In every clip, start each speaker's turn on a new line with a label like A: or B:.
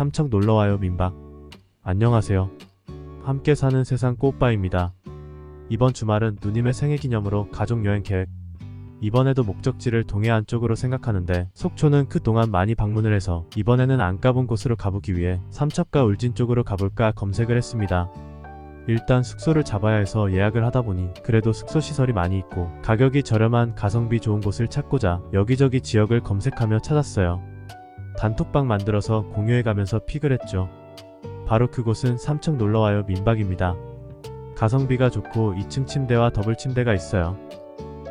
A: 삼척 놀러와요 민박. 안녕하세요. 함께 사는 세상 꽃바입니다. 이번 주말은 누님의 생일 기념으로 가족 여행 계획. 이번에도 목적지를 동해 안 쪽으로 생각하는데 속초는 그동안 많이 방문을 해서 이번에는 안 가본 곳으로 가보기 위해 삼척과 울진 쪽으로 가볼까 검색을 했습니다. 일단 숙소를 잡아야 해서 예약을 하다 보니 그래도 숙소 시설이 많이 있고 가격이 저렴한 가성비 좋은 곳을 찾고자 여기저기 지역을 검색하며 찾았어요. 단톡방 만들어서 공유해가면서 픽을 했죠. 바로 그곳은 삼척 놀러와요 민박입니다. 가성비가 좋고 2층 침대와 더블 침대가 있어요.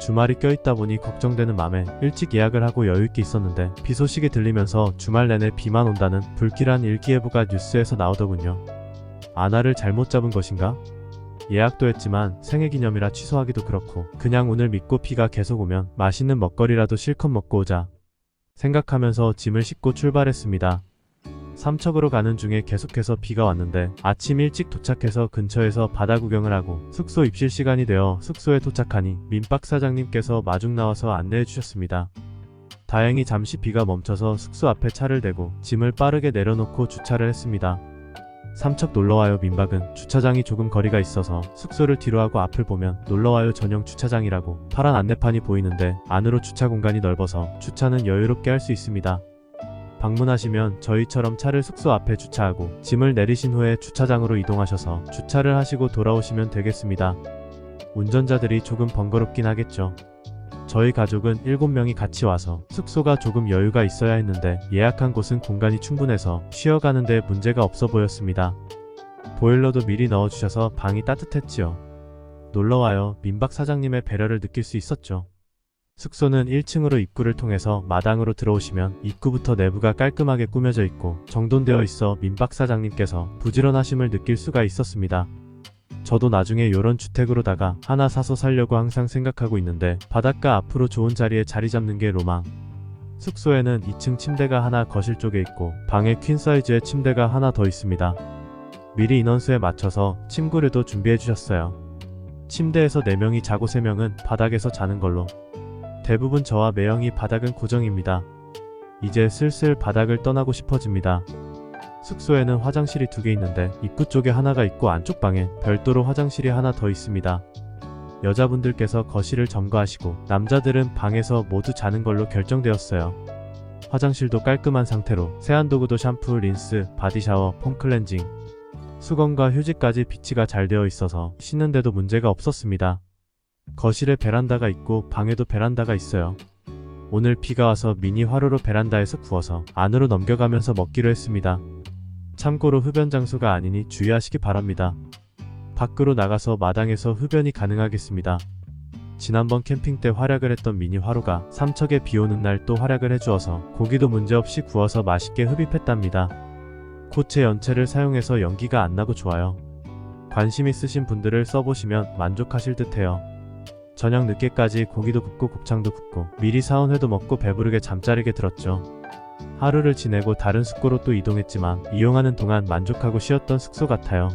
A: 주말이 껴있다 보니 걱정되는 맘에 일찍 예약을 하고 여유있게 있었는데 비 소식이 들리면서 주말 내내 비만 온다는 불길한 일기예보가 뉴스에서 나오더군요. 아나를 잘못 잡은 것인가? 예약도 했지만 생일 기념이라 취소하기도 그렇고 그냥 오늘 믿고 비가 계속 오면 맛있는 먹거리라도 실컷 먹고 오자 생각하면서 짐을 싣고 출발했습니다. 삼척으로 가는 중에 계속해서 비가 왔는데 아침 일찍 도착해서 근처에서 바다 구경을 하고 숙소 입실 시간이 되어 숙소에 도착하니 민박 사장님께서 마중 나와서 안내해 주셨습니다. 다행히 잠시 비가 멈춰서 숙소 앞에 차를 대고 짐을 빠르게 내려놓고 주차를 했습니다. 삼척 놀러와요 민박은 주차장이 조금 거리가 있어서 숙소를 뒤로 하고 앞을 보면 놀러와요 전용 주차장이라고 파란 안내판이 보이는데 안으로 주차 공간이 넓어서 주차는 여유롭게 할 수 있습니다. 방문하시면 저희처럼 차를 숙소 앞에 주차하고 짐을 내리신 후에 주차장으로 이동하셔서 주차를 하시고 돌아오시면 되겠습니다. 운전자들이 조금 번거롭긴 하겠죠. 저희 가족은 7명이 같이 와서 숙소가 조금 여유가 있어야 했는데 예약한 곳은 공간이 충분해서 쉬어가는데 문제가 없어 보였습니다. 보일러도 미리 넣어주셔서 방이 따뜻했지요. 놀러와요 민박 사장님의 배려를 느낄 수 있었죠. 숙소는 1층으로 입구를 통해서 마당으로 들어오시면 입구부터 내부가 깔끔하게 꾸며져 있고 정돈되어 있어 민박 사장님께서 부지런하심을 느낄 수가 있었습니다. 저도 나중에 요런 주택으로다가 하나 사서 살려고 항상 생각하고 있는데 바닷가 앞으로 좋은 자리에 자리 잡는 게 로망. 숙소에는 2층 침대가 하나 거실 쪽에 있고 방에 퀸 사이즈의 침대가 하나 더 있습니다. 미리 인원수에 맞춰서 침구류도 준비해 주셨어요. 침대에서 4명이 자고 3명은 바닥에서 자는 걸로. 대부분 저와 매형이 바닥은 고정입니다. 이제 슬슬 바닥을 떠나고 싶어집니다. 숙소에는 화장실이 두 개 있는데 입구 쪽에 하나가 있고 안쪽 방에 별도로 화장실이 하나 더 있습니다. 여자분들께서 거실을 점거하시고 남자들은 방에서 모두 자는 걸로 결정되었어요. 화장실도 깔끔한 상태로 세안도구도 샴푸, 린스, 바디샤워, 폼클렌징, 수건과 휴지까지 비치가 잘 되어 있어서 씻는데도 문제가 없었습니다. 거실에 베란다가 있고 방에도 베란다가 있어요. 오늘 비가 와서 미니 화로로 베란다에서 구워서 안으로 넘겨가면서 먹기로 했습니다. 참고로 흡연 장소가 아니니 주의하시기 바랍니다. 밖으로 나가서 마당에서 흡연이 가능하겠습니다. 지난번 캠핑 때 활약을 했던 미니 화로가 삼척에 비 오는 날 또 활약을 해주어서 고기도 문제없이 구워서 맛있게 흡입했답니다. 고체 연체를 사용해서 연기가 안 나고 좋아요. 관심 있으신 분들을 써보시면 만족하실 듯해요. 저녁 늦게까지 고기도 굽고 곱창도 굽고 미리 사온 회도 먹고 배부르게 잠자리게 들었죠. 하루를 지내고 다른 숙소로 또 이동했지만 이용하는 동안 만족하고 쉬었던 숙소 같아요.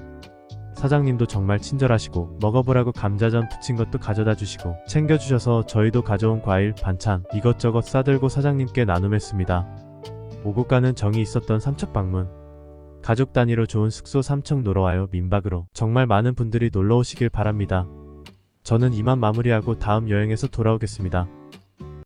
A: 사장님도 정말 친절하시고 먹어보라고 감자전 부친 것도 가져다 주시고 챙겨주셔서 저희도 가져온 과일, 반찬 이것저것 싸들고 사장님께 나눔했습니다. 오고 가는 정이 있었던 삼척 방문. 가족 단위로 좋은 숙소 삼척 놀러와요 민박으로 정말 많은 분들이 놀러 오시길 바랍니다. 저는 이만 마무리하고 다음 여행에서 돌아오겠습니다.